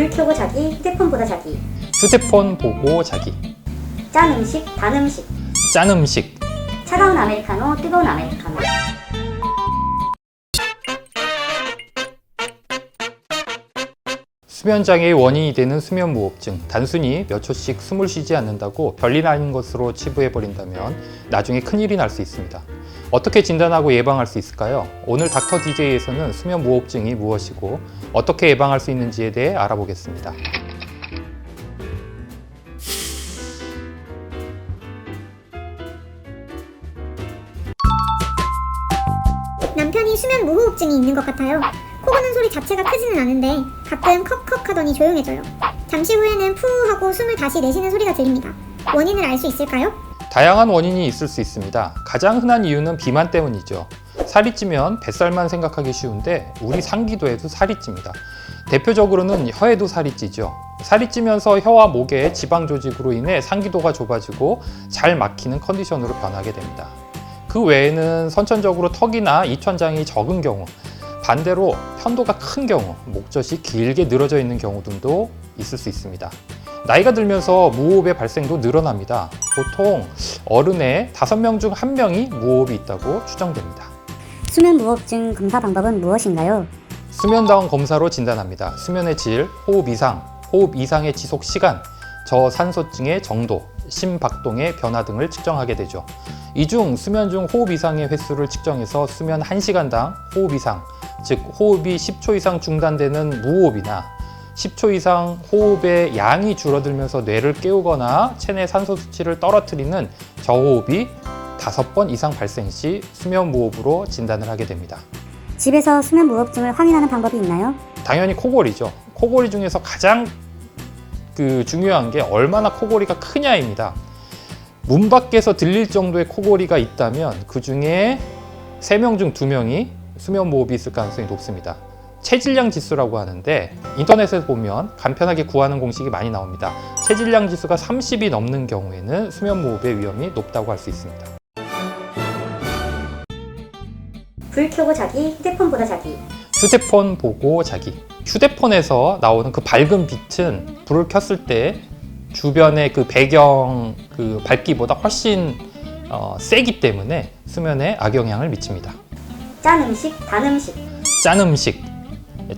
불 켜고 자기, 휴대폰 보다 자기, 휴대폰 보고 자기. 짠 음식, 단 음식, 짠 음식. 차가운 아메리카노, 뜨거운 아메리카노. 수면장애의 원인이 되는 수면 무호흡증. 단순히 몇 초씩 숨을 쉬지 않는다고 별일 아닌 것으로 치부해버린다면 나중에 큰일이 날 수 있습니다. 어떻게 진단하고 예방할 수 있을까요? 오늘 닥터 DJ에서는 수면 무호흡증이 무엇이고 어떻게 예방할 수 있는지에 대해 알아보겠습니다. 남편이 수면 무호흡증이 있는 것 같아요. 코 고는 소리 자체가 크지는 않은데 가끔 컥컥 하더니 조용해져요. 잠시 후에는 푸 하고 숨을 다시 내쉬는 소리가 들립니다. 원인을 알 수 있을까요? 다양한 원인이 있을 수 있습니다. 가장 흔한 이유는 비만 때문이죠. 살이 찌면 뱃살만 생각하기 쉬운데 우리 상기도에도 살이 찝니다. 대표적으로는 혀에도 살이 찌죠. 살이 찌면서 혀와 목의 지방 조직으로 인해 상기도가 좁아지고 잘 막히는 컨디션으로 변하게 됩니다. 그 외에는 선천적으로 턱이나 이천장이 적은 경우, 반대로 편도가 큰 경우, 목젖이 길게 늘어져 있는 경우 등도 있을 수 있습니다. 나이가 들면서 무호흡의 발생도 늘어납니다. 보통 어른의 5명 중 1명이 무호흡이 있다고 추정됩니다. 수면 무호흡증 검사 방법은 무엇인가요? 수면다운 검사로 진단합니다. 수면의 질, 호흡 이상, 호흡 이상의 지속 시간, 저산소증의 정도, 심박동의 변화 등을 측정하게 되죠. 이 중 수면 중 호흡 이상의 횟수를 측정해서 수면 1시간당 호흡 이상, 즉 호흡이 10초 이상 중단되는 무호흡이나 10초 이상 호흡의 양이 줄어들면서 뇌를 깨우거나 체내 산소 수치를 떨어뜨리는 저호흡이 5번 이상 발생 시 수면 무호흡으로 진단을 하게 됩니다. 집에서 수면 무호흡증을 확인하는 방법이 있나요? 당연히 코골이죠. 코골이 중에서 가장 그 중요한 게 얼마나 코골이가 크냐입니다. 문 밖에서 들릴 정도의 코골이가 있다면 그 중에 3명 중 2명이 수면 무호흡이 있을 가능성이 높습니다. 체질량 지수라고 하는데 인터넷에서 보면 간편하게 구하는 공식이 많이 나옵니다. 체질량 지수가 30이 넘는 경우에는 수면 무호흡의 위험이 높다고 할 수 있습니다. 불 켜고 자기, 휴대폰 보다 자기, 휴대폰 보고 자기. 휴대폰에서 나오는 그 밝은 빛은 불을 켰을 때 주변의 그 배경 그 밝기보다 훨씬 어, 세기 때문에 수면에 악영향을 미칩니다. 짠 음식, 단 음식, 짠 음식.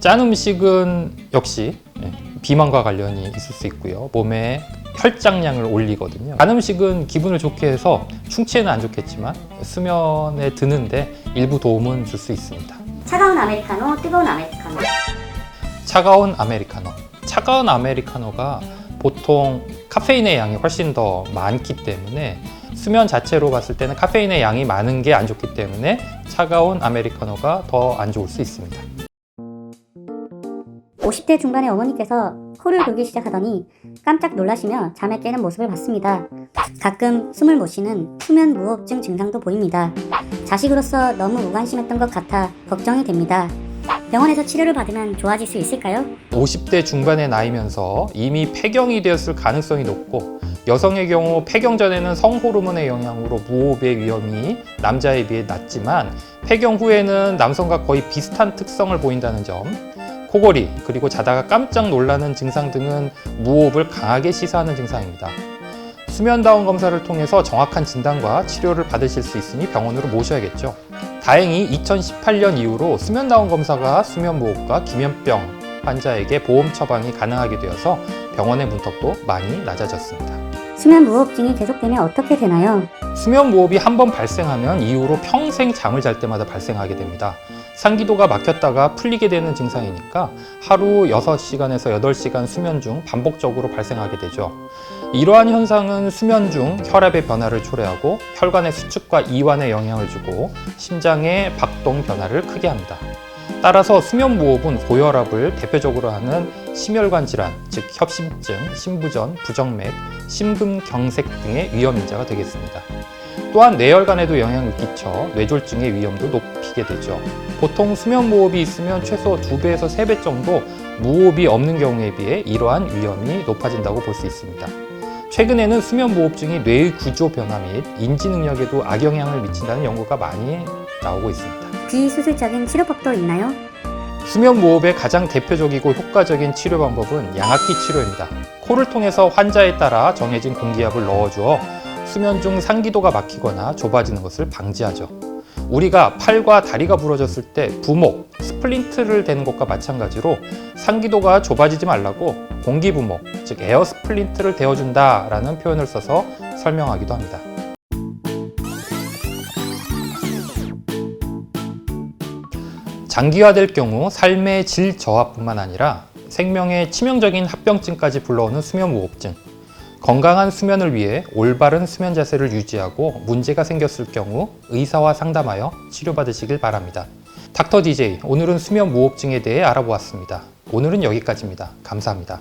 짠 음식은 역시 예, 비만과 관련이 있을 수 있고요. 몸에 혈장량을 올리거든요. 단 음식은 기분을 좋게 해서 충치에는 안 좋겠지만 수면에 드는데 일부 도움은 줄 수 있습니다. 차가운 아메리카노, 뜨거운 아메리카노. 차가운 아메리카노. 차가운 아메리카노가 보통 카페인의 양이 훨씬 더 많기 때문에 수면 자체로 봤을 때는 카페인의 양이 많은 게 안 좋기 때문에 차가운 아메리카노가 더 안 좋을 수 있습니다. 50대 중반의 어머니께서 코를 골기 시작하더니 깜짝 놀라시며 잠에 깨는 모습을 봤습니다. 가끔 숨을 못 쉬는 수면 무호흡증 증상도 보입니다. 자식으로서 너무 무관심했던 것 같아 걱정이 됩니다. 병원에서 치료를 받으면 좋아질 수 있을까요? 50대 중반의 나이면서 이미 폐경이 되었을 가능성이 높고 여성의 경우 폐경 전에는 성호르몬의 영향으로 무호흡의 위험이 남자에 비해 낮지만 폐경 후에는 남성과 거의 비슷한 특성을 보인다는 점 코골이 그리고 자다가 깜짝 놀라는 증상 등은 무호흡을 강하게 시사하는 증상입니다. 수면다운 검사를 통해서 정확한 진단과 치료를 받으실 수 있으니 병원으로 모셔야겠죠. 다행히 2018년 이후로 수면다운 검사가 수면무호흡과 기면병 환자에게 보험 처방이 가능하게 되어서 병원의 문턱도 많이 낮아졌습니다. 수면 무호흡증이 계속되면 어떻게 되나요? 수면 무호흡이 한 번 발생하면 이후로 평생 잠을 잘 때마다 발생하게 됩니다. 상기도가 막혔다가 풀리게 되는 증상이니까 하루 6시간에서 8시간 수면 중 반복적으로 발생하게 되죠. 이러한 현상은 수면 중 혈압의 변화를 초래하고 혈관의 수축과 이완에 영향을 주고 심장의 박동 변화를 크게 합니다. 따라서 수면 무호흡은 고혈압을 대표적으로 하는 심혈관 질환, 즉 협심증, 심부전, 부정맥, 심근경색 등의 위험 인자가 되겠습니다. 또한 뇌혈관에도 영향을 끼쳐 뇌졸중의 위험도 높이게 되죠. 보통 수면 무호흡이 있으면 최소 2배에서 3배 정도 무호흡이 없는 경우에 비해 이러한 위험이 높아진다고 볼 수 있습니다. 최근에는 수면 무호흡증이 뇌의 구조 변화 및 인지 능력에도 악영향을 미친다는 연구가 많이 나오고 있습니다. 비수술적인 치료법도 있나요? 수면 무호흡의 가장 대표적이고 효과적인 치료 방법은 양압기 치료입니다. 코를 통해서 환자에 따라 정해진 공기압을 넣어주어 수면 중 상기도가 막히거나 좁아지는 것을 방지하죠. 우리가 팔과 다리가 부러졌을 때 부목, 스플린트를 대는 것과 마찬가지로 상기도가 좁아지지 말라고 공기 부목, 즉 에어 스플린트를 대어준다라는 표현을 써서 설명하기도 합니다. 장기화될 경우 삶의 질 저하뿐만 아니라 생명의 치명적인 합병증까지 불러오는 수면 무호흡증. 건강한 수면을 위해 올바른 수면 자세를 유지하고 문제가 생겼을 경우 의사와 상담하여 치료받으시길 바랍니다. 닥터 DJ, 오늘은 수면 무호흡증에 대해 알아보았습니다. 오늘은 여기까지입니다. 감사합니다.